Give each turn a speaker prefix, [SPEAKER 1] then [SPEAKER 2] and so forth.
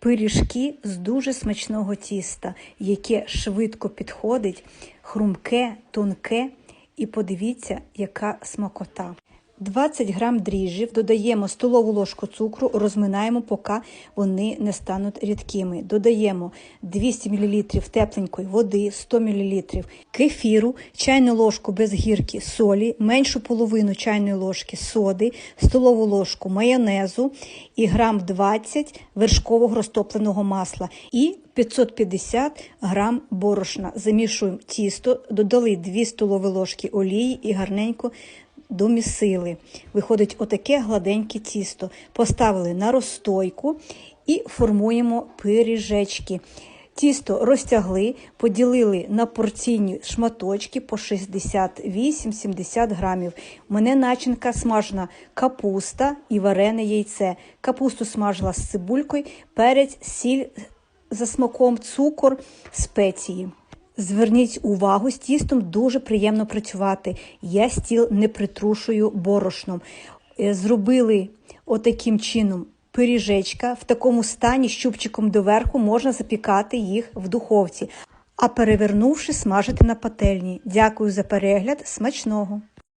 [SPEAKER 1] пиріжки з дуже смачного тіста, яке швидко підходить, хрумке, тонке. І подивіться, яка смакота. 20 грам дріжджів, додаємо столову ложку цукру, розминаємо, поки вони не стануть рідкими. Додаємо 200 мл тепленької води, 100 мл кефіру, чайну ложку без гірки солі, меншу половину чайної ложки соди, столову ложку майонезу і грам 20 вершкового розтопленого масла і 550 грам борошна. Замішуємо тісто, додали 2 столові ложки олії і гарненько домісили. Виходить отаке гладеньке тісто. Поставили на розстойку і формуємо пиріжечки. Тісто розтягли, поділили на порційні шматочки по 68-70 грамів. У мене начинка смажена капуста і варене яйце. Капусту смажила з цибулькою, перець, сіль за смаком, цукор, спеції. Зверніть увагу, з тістом дуже приємно працювати. Я стіл не притрушую борошном. Е, Зробили отаким чином пиріжечка в такому стані з чубчиком доверху можна запікати їх в духовці, а перевернувши, смажити на пательні. Дякую за перегляд. Смачного!